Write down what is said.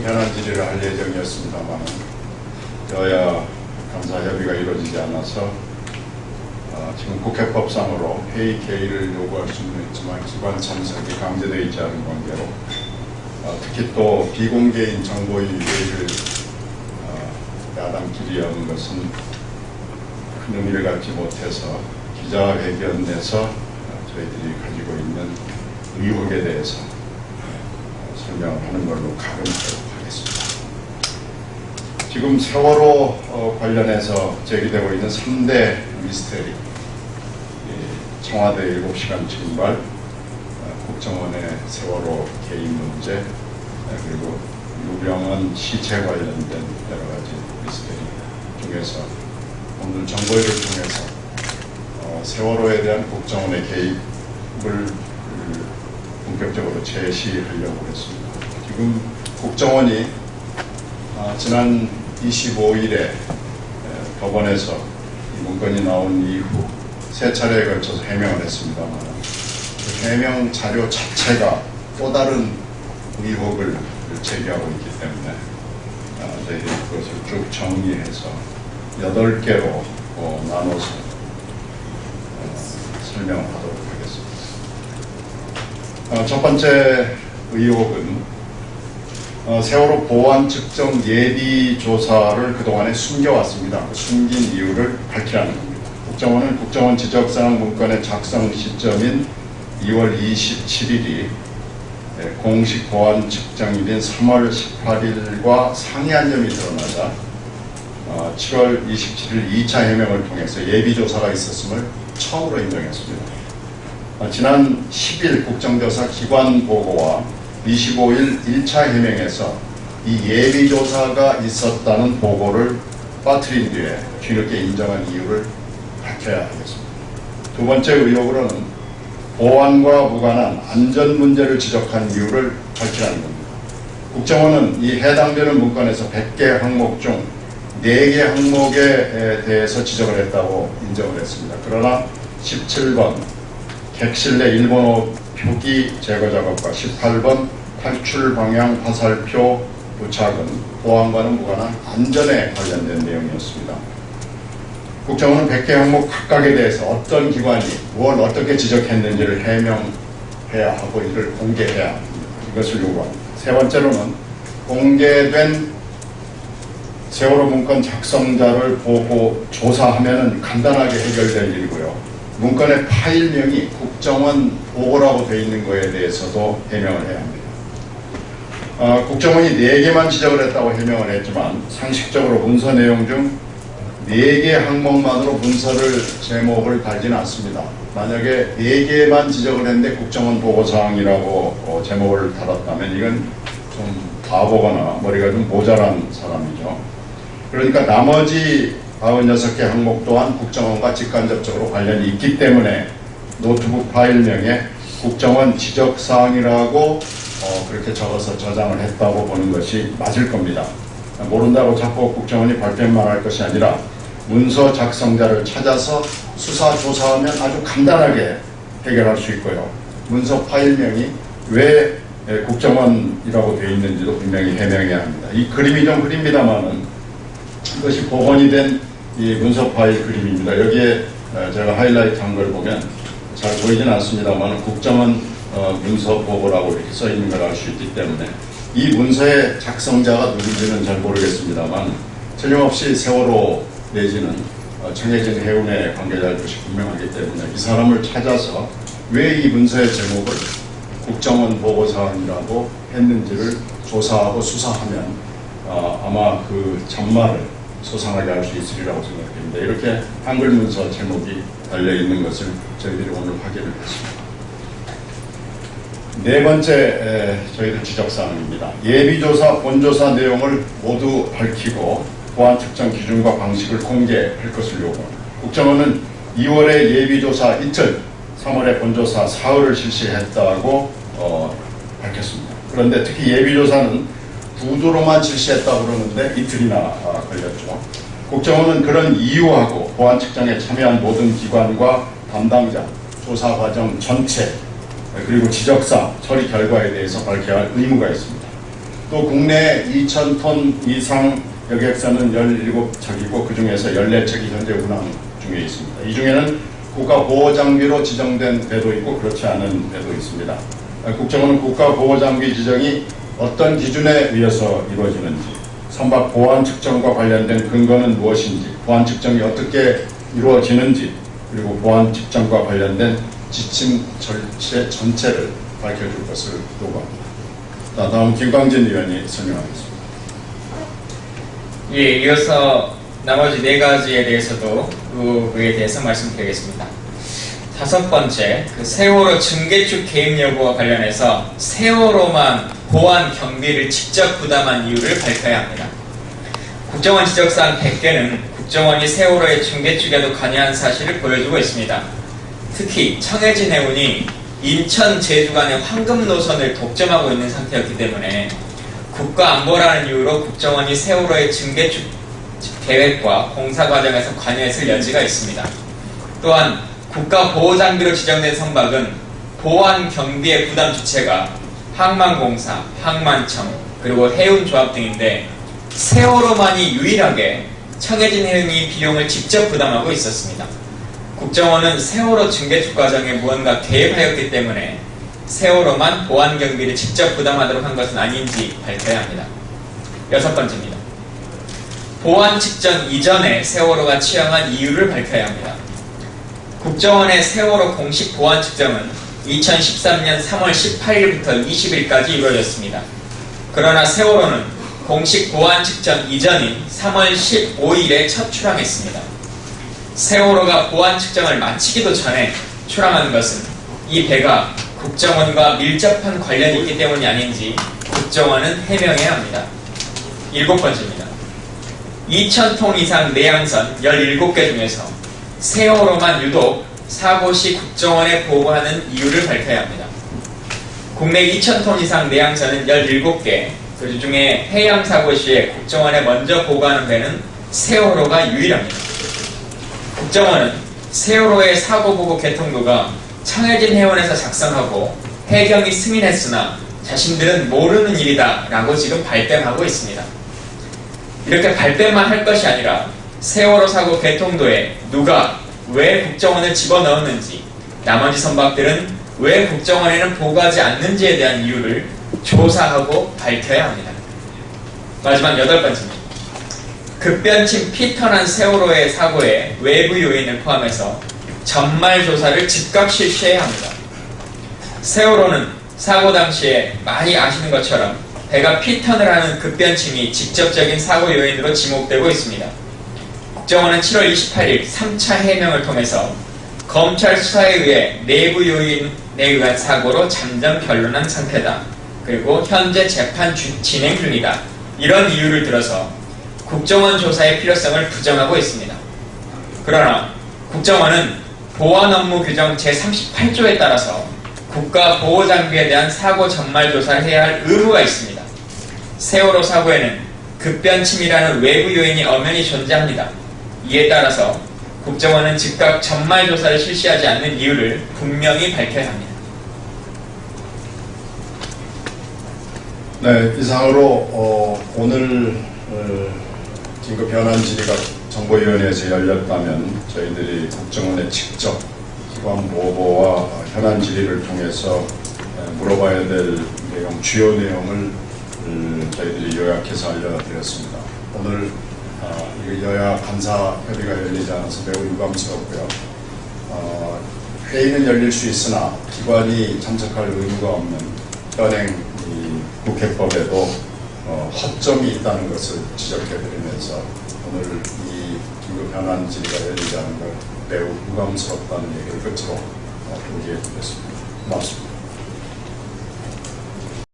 그 변환 질의를 할 예정이었습니다만 여야 감사 협의가 이루어지지 않아서 어, 지금 국회법상으로 회의 개의를 요구할 수는 있지만 기관 참석이 강제되어 있지 않은 관계로 어, 특히 또 비공개인 정보위 회의를 어, 야당 질의하는 것은 큰 의미를 갖지 못해서 기자회견 내서 어, 저희들이 가지고 있는 의혹에 대해서 어, 설명을 하는 걸로 하겠습니다. 지금 세월호 어, 관련해서 제기되고 있는 3대 미스테리 이 청와대 7시간 증발 어, 국정원의 세월호 개인 문제 어, 그리고 유병헌 시체 관련된 여러 가지 미스테리 중에서 오늘 정보회를 통해서 어, 세월호에 대한 국정원의 개입을 그, 본격적으로 제시하려고 했습니다. 지금 국정원이 아, 지난 25일에 법원에서 이 문건이 나온 이후 세 차례에 걸쳐서 해명을 했습니다만 그 해명 자료 자체가 또 다른 의혹을 제기하고 있기 때문에 아, 저희들이 그것을 쭉 정리해서 여덟 개로 어, 나눠서 어, 설명하도록 하겠습니다. 어, 첫 번째 의혹은 어, 세월호 보안 측정 예비 조사를 그동안에 숨겨왔습니다. 그 숨긴 이유를 밝히라는 겁니다. 국정원은 국정원 지적사항 문건의 작성 시점인 2월 27일이 공식 보안 측정일인 3월 18일과 상이한 점이 드러나자 어, 7월 27일 2차 해명을 통해서 예비 조사가 있었음을 처음으로 인정했습니다. 어, 지난 10일 국정조사 기관 보고와 25일 1차 해명에서 이 예비조사가 있었다는 보고를 빠뜨린 뒤에 뒤늦게 인정한 이유를 밝혀야 하겠습니다. 두 번째 의혹으로는 보안과 무관한 안전 문제를 지적한 이유를 밝히라는 겁니다. 국정원은 이 해당되는 문건에서 100개 항목 중 4개 항목에 대해서 지적을 했다고 인정을 했습니다. 그러나 17번 객실 내 일본어 표기 제거 작업과 18번 탈출 방향 화살표 부착은 보안과는 무관한 안전에 관련된 내용이었습니다. 국정원은 100개 항목 각각에 대해서 어떤 기관이 뭘 어떻게 지적했는지를 해명해야 하고 이를 공개해야 합니다. 이것을 요구합니다. 세 번째로는 공개된 세월호 문건 작성자를 보고 조사하면 간단하게 해결될 일이고요. 문건의 파일명이 국정원 보고라고 되어 있는 것에 대해서도 해명을 해야 합니다. 어, 국정원이 4개만 지적을 했다고 해명을 했지만 상식적으로 문서 내용 중 4개 항목만으로 문서를 제목을 달지는 않습니다. 만약에 4개만 지적을 했는데 국정원 보고사항이라고 어, 제목을 달았다면 이건 좀 바보거나 머리가 좀 모자란 사람이죠. 그러니까 나머지 96개 항목 또한 국정원과 직간접적으로 관련이 있기 때문에 노트북 파일명에 국정원 지적사항이라고 어, 그렇게 적어서 저장을 했다고 보는 것이 맞을 겁니다. 모른다고 자꾸 국정원이 발뺌만 할 것이 아니라 문서 작성자를 찾아서 수사 조사하면 아주 간단하게 해결할 수 있고요. 문서 파일명이 왜 국정원이라고 되어 있는지도 분명히 해명해야 합니다. 이 그림이 좀 흐립니다만은 이것이 복원이 된 이 문서 파일 그림입니다. 여기에 제가 하이라이트 한 걸 보면 잘 보이진 않습니다만 국정원 어, 문서 보고라고 이렇게 써 있는 걸 알 수 있기 때문에 이 문서의 작성자가 누군지는 잘 모르겠습니다만 틀림없이 세월호 내지는 어, 청해진 해운의 관계자일 것이 분명하기 때문에 이 사람을 찾아서 왜 이 문서의 제목을 국정원 보고사항이라고 했는지를 조사하고 수사하면 어, 아마 그 잔말을 소상하게 할 수 있으리라고 생각됩니다. 이렇게 한글 문서 제목이 달려 있는 것을 저희들이 오늘 확인을 했습니다. 네 번째 에, 저희들 지적사항입니다. 예비조사, 본조사 내용을 모두 밝히고 보안 측정 기준과 방식을 공개할 것을 요구합니다. 국정원은 2월에 예비조사 이틀, 3월에 본조사 사흘을 실시했다고 어, 밝혔습니다. 그런데 특히 예비조사는 구도로만 실시했다고 그러는데 이틀이나 아, 걸렸죠. 국정원은 그런 이유하고 보안 측정에 참여한 모든 기관과 담당자, 조사 과정 전체 그리고 지적사 처리 결과에 대해서 밝혀야 할 의무가 있습니다. 또 국내 2,000톤 이상 여객선은 17척이고 그 중에서 14척이 현재 운항 중에 있습니다. 이 중에는 국가 보호 장비로 지정된 배도 있고 그렇지 않은 배도 있습니다. 아, 국정원은 국가 보호 장비 지정이 어떤 기준에 의해서 이루어지는지, 선박 보안 측정과 관련된 근거는 무엇인지, 보안 측정이 어떻게 이루어지는지, 그리고 보안 측정과 관련된 지침 절차 전체를 밝혀줄 것을 요구합니다. 자, 다음 김광진 의원이 설명하겠습니다. 예, 이어서 나머지 네 가지에 대해서도 그에 대해서 말씀드리겠습니다. 다섯 번째, 그 세월호 증개축 개입 여부와 관련해서 세월호만 보안 경비를 직접 부담한 이유를 밝혀야 합니다. 국정원 지적사항 100개는 국정원이 세월호의 증개축에도 관여한 사실을 보여주고 있습니다. 특히 청해진 해운이 인천 제주 간의 황금 노선을 독점하고 있는 상태였기 때문에 국가 안보라는 이유로 국정원이 세월호의 증개축 계획과 공사 과정에서 관여했을 여지가 있습니다. 또한 국가 보호 장비로 지정된 선박은 보안 경비의 부담 주체가 항만공사, 항만청, 그리고 해운조합 등인데 세월호만이 유일하게 청해진 해운이 비용을 직접 부담하고 있었습니다. 국정원은 세월호 증개축 과정에 무언가 개입하였기 때문에 세월호만 보안 경비를 직접 부담하도록 한 것은 아닌지 밝혀야 합니다. 여섯 번째입니다. 보안 측정 이전에 세월호가 취향한 이유를 밝혀야 합니다. 국정원의 세월호 공식 보안 측정은 2013년 3월 18일부터 20일까지 이루어졌습니다. 그러나 세월호는 공식 보안 측정 이전인 3월 15일에 첫 출항했습니다. 세월호가 보안 측정을 마치기도 전에 출항한 것은 이 배가 국정원과 밀접한 관련이 있기 때문이 아닌지 국정원은 해명해야 합니다. 일곱 번째입니다. 2,000톤 이상 내양선 17개 중에서 세월호만 유독 사고 시 국정원에 보고하는 이유를 밝혀야 합니다. 국내 2,000톤 이상 내양선은 17개, 그 중에 해양 사고 시에 국정원에 먼저 보고하는 배는 세월호가 유일합니다. 국정원은 세월호의 사고 보고 개통도가 청해진 해원에서 작성하고 해경이 승인했으나 자신들은 모르는 일이다 라고 지금 발뺌하고 있습니다. 이렇게 발뺌만 할 것이 아니라 세월호 사고 개통도에 누가 왜 국정원을 집어넣었는지 나머지 선박들은 왜 국정원에는 보고하지 않는지에 대한 이유를 조사하고 밝혀야 합니다. 마지막 여덟 번째입니다. 급변침 피터난 세월호의 사고에 외부 요인을 포함해서 전말 조사를 즉각 실시해야 합니다. 세월호는 사고 당시에 많이 아시는 것처럼 배가 피턴을 하는 급변침이 직접적인 사고 요인으로 지목되고 있습니다. 국정원은 7월 28일 3차 해명을 통해서 검찰 수사에 의해 내부 요인에 의한 사고로 잠정 결론한 상태다. 그리고 현재 재판 주- 진행 중이다. 이런 이유를 들어서 국정원 조사의 필요성을 부정하고 있습니다. 그러나 국정원은 보안 업무 규정 제38조에 따라서 국가 보호 장비에 대한 사고 전말 조사를 해야 할 의무가 있습니다. 세월호 사고에는 급변침이라는 외부 요인이 엄연히 존재합니다. 이에 따라서 국정원은 즉각 전말 조사를 실시하지 않는 이유를 분명히 밝혀야 합니다. 네, 이상으로 어, 오늘 어, 긴급 현안 질의가 정보위원회에서 열렸다면 저희들이 국정원에 직접 기관 보고와 현안 질의를 통해서 에, 물어봐야 될 내용, 주요 내용을 음, 저희들이 요약해서 알려드렸습니다. 오늘 어, 이 여야 간사 협의가 열리지 않아서 매우 유감스럽고요. 어, 회의는 열릴 수 있으나 기관이 참석할 의무가 없는 현행 이 국회법에도 어, 허점이 있다는 것을 지적해드리면서 오늘 이 긴급 현안 질의가 열리지 않은 걸 매우 유감스럽다는 얘기를 끝으로 어, 공개해 드렸습니다. 고맙습니다.